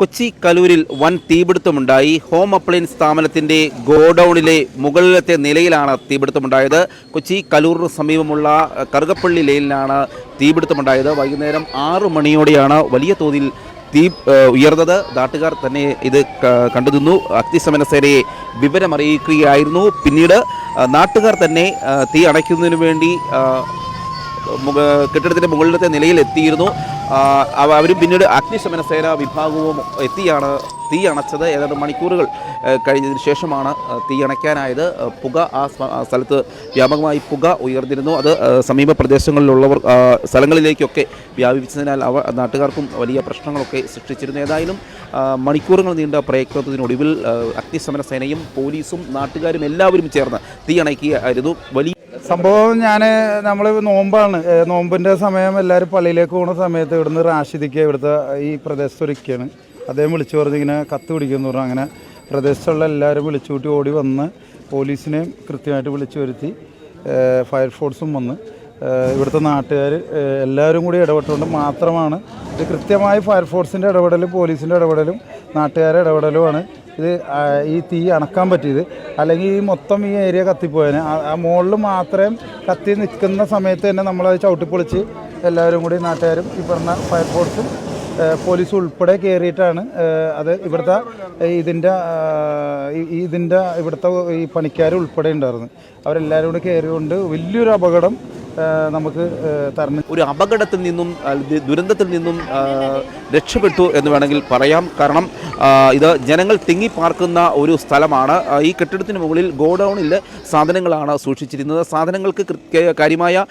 കൊച്ചി കലൂരിൽ വൻ തീപിടുത്തമുണ്ടായി. Home appliance സ്ഥാപനത്തിന്റെ ഗോഡൌണിലെ മുകളിലത്തെ നിലയിലാണ് തീപിടുത്തമുണ്ടായത്. കൊച്ചി കലൂറിന് സമീപമുള്ള കറുകപ്പള്ളി ലെയിലാണ് തീപിടുത്തമുണ്ടായത്. വൈകുന്നേരം ആറ് മണിയോടെയാണ് വലിയ തോതിൽ തീ ഉയർന്നത്. നാട്ടുകാർ തന്നെ ഇത് കണ്ടുനിന്നു. അഗ്നിശമന സേനയെ വിവരമറിയിക്കുകയായിരുന്നു. പിന്നീട് നാട്ടുകാർ തന്നെ തീ അണയ്ക്കുന്നതിന് വേണ്ടി കെട്ടിടത്തിന്റെ മുകളിലത്തെ നിലയിൽ എത്തിയിരുന്നു. ആ, അവ അവരും പിന്നീട് അഗ്നിശമന സേന വിഭാഗവും എത്തിയാണ് തീ അണച്ചത്. ഏതാണ്ട് മണിക്കൂറുകൾ കഴിഞ്ഞതിന് ശേഷമാണ് തീ അണയ്ക്കാനായത്. പുക ആ സ്ഥ- സ്ഥലത്ത് വ്യാപകമായി പുക ഉയർന്നിരുന്നു. അത് സമീപ പ്രദേശങ്ങളിലുള്ളവർ സ്ഥലങ്ങളിലേക്കൊക്കെ വ്യാപിപ്പിച്ചതിനാൽ അവ നാട്ടുകാർക്കും വലിയ പ്രശ്നങ്ങളൊക്കെ സൃഷ്ടിച്ചിരുന്നു. ഏതായാലും മണിക്കൂറുകൾ നീണ്ട പ്രയത്നത്തിനൊടുവിൽ അഗ്നിശമന സേനയും പോലീസും നാട്ടുകാരും എല്ലാവരും ചേർന്ന് തീ അണയ്ക്കുകയായിരുന്നു. വലിയ സംഭവം ഞാൻ നമ്മൾ നോമ്പാണ്. നോമ്പിന്റെ സമയം എല്ലാവരും പള്ളിയിലേക്ക് പോകുന്ന സമയത്ത് ഇവിടുന്ന് റാഷിദിക്ക് ഇവിടുത്തെ ഈ പ്രദേശത്തൊരുക്കാണ് അദ്ദേഹം വിളിച്ചു പറഞ്ഞ് ഇങ്ങനെ കത്ത് പിടിക്കുന്നു പറഞ്ഞു. അങ്ങനെ പ്രദേശത്തുള്ള എല്ലാവരും വിളിച്ചു കൂട്ടി ഓടി വന്ന് പോലീസിനെയും കൃത്യമായിട്ട് വിളിച്ചു വരുത്തി ഫയർഫോഴ്സും വന്ന്. ഇവിടുത്തെ നാട്ടുകാർ എല്ലാവരും കൂടി ഇടപെട്ടുകൊണ്ട് മാത്രമാണ്. ഇത് കൃത്യമായി ഫയർഫോഴ്സിന്റെ ഇടപെടലും പോലീസിന്റെ ഇടപെടലും നാട്ടുകാരുടെ ഇടപെടലുമാണ്. ഇത് ഈ തീ അണക്കാൻ പറ്റിയത്. അല്ലെങ്കിൽ ഈ മൊത്തം ഈ ഏരിയ കത്തിപ്പോയതിന് ആ മുകളിൽ മാത്രം കത്തി നിൽക്കുന്ന സമയത്ത് തന്നെ നമ്മളത് ചവിട്ടിപ്പൊളിച്ച് എല്ലാവരും കൂടി നാട്ടുകാരും ഈ പറഞ്ഞ ഫയർഫോഴ്സും പോലീസ് ഉൾപ്പെടെ കയറിയിട്ടാണ് അത് ഇവിടുത്തെ ഇതിന്റെ ഇതിന്റെ ഇവിടുത്തെ ഈ പണിക്കാർ ഉൾപ്പെടെ ഉണ്ടായിരുന്നു അവരെല്ലാവരും കൂടി കയറിയുകൊണ്ട് വലിയൊരു അപകടം നമുക്ക് തരണം. ഒരു അപകടത്തിൽ നിന്നും ദുരന്തത്തിൽ നിന്നും രക്ഷപ്പെട്ടു എന്ന് വേണമെങ്കിൽ പറയാം. കാരണം ഇത് ജനങ്ങൾ തിങ്ങി പാർക്കുന്ന ഒരു സ്ഥലമാണ്. ഈ കെട്ടിടത്തിന് മുകളിൽ ഗോഡൗണിൽ സാധനങ്ങളാണ് സൂക്ഷിച്ചിരുന്നത്. സാധനങ്ങൾക്ക് കാര്യമായ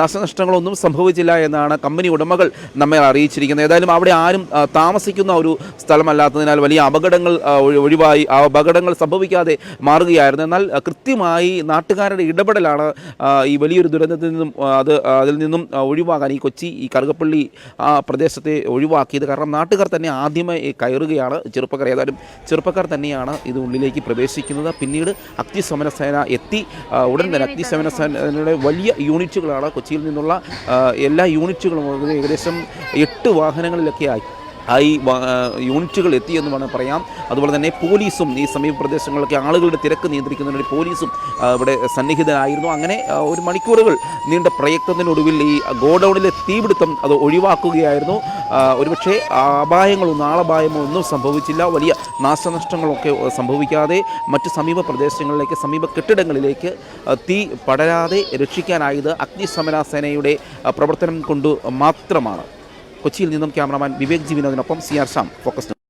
നാശനഷ്ടങ്ങളൊന്നും സംഭവിച്ചില്ല എന്നാണ് കമ്പനി ഉടമകൾ നമ്മെ അറിയിച്ചിരിക്കുന്നത്. ഏതായാലും അവിടെ ആരും താമസിക്കുന്ന ഒരു സ്ഥലമല്ലാത്തതിനാൽ വലിയ അപകടങ്ങൾ ഒഴിവായി ആ അപകടങ്ങൾ സംഭവിക്കാതെ മാറുകയായിരുന്നു. എന്നാൽ കൃത്യമായി നാട്ടുകാരുടെ ഇടപെടലാണ് ഈ വലിയൊരു ദുരന്തത്തിൽ നിന്നും അത് അതിൽ നിന്നും ഒഴിവാകാൻ ഈ കൊച്ചി ഈ കറുകപ്പള്ളി ആ പ്രദേശത്തെ ഒഴിവാക്കിയത്. കാരണം നാട്ടുകാർ തന്നെ ആദ്യമായി കയറുകയാണ് ചെറുപ്പക്കാർ. ഏതായാലും ചെറുപ്പക്കാർ തന്നെയാണ് ഇത് ഉള്ളിലേക്ക് പ്രവേശിക്കുന്നത്. പിന്നീട് അഗ്നിശമന സേന എത്തി. ഉടൻ തന്നെ അഗ്നിശമന സേനയുടെ വലിയ യൂണിറ്റുകളാണ് കൊച്ചിയിൽ നിന്നുള്ള എല്ലാ യൂണിറ്റുകളും ഏകദേശം എട്ട് വാഹനങ്ങളിലൊക്കെ ആയി. ആ, യൂണിറ്റുകൾ എത്തിയെന്ന് വേണം പറയാം. അതുപോലെ തന്നെ പോലീസും ഈ സമീപ പ്രദേശങ്ങളിലൊക്കെ ആളുകളുടെ തിരക്ക് നിയന്ത്രിക്കുന്നതിന് പോലീസും ഇവിടെ സന്നിഹിതനായിരുന്നു. അങ്ങനെ ഒരു മണിക്കൂറുകൾ നീണ്ട പ്രയത്നത്തിനൊടുവിൽ ഈ ഗോഡൗണിലെ തീപിടുത്തം അത് ഒഴിവാക്കുകയായിരുന്നു. ഒരുപക്ഷെ അപായങ്ങളൊന്നും ആളപായമോ ഒന്നും സംഭവിച്ചില്ല. വലിയ നാശനഷ്ടങ്ങളൊക്കെ സംഭവിക്കാതെ മറ്റ് സമീപ പ്രദേശങ്ങളിലേക്ക് സമീപ കെട്ടിടങ്ങളിലേക്ക് തീ പടരാതെ രക്ഷിക്കാനായത് അഗ്നിശമന സേനയുടെ പ്രവർത്തനം കൊണ്ട് മാത്രമാണ്. കൊച്ചിയിൽ നിന്നും ക്യാമറാമാൻ വിവേക് ജി വിനോദിനൊപ്പം സി ആർ ശ്യാം ഫോക്കസ്.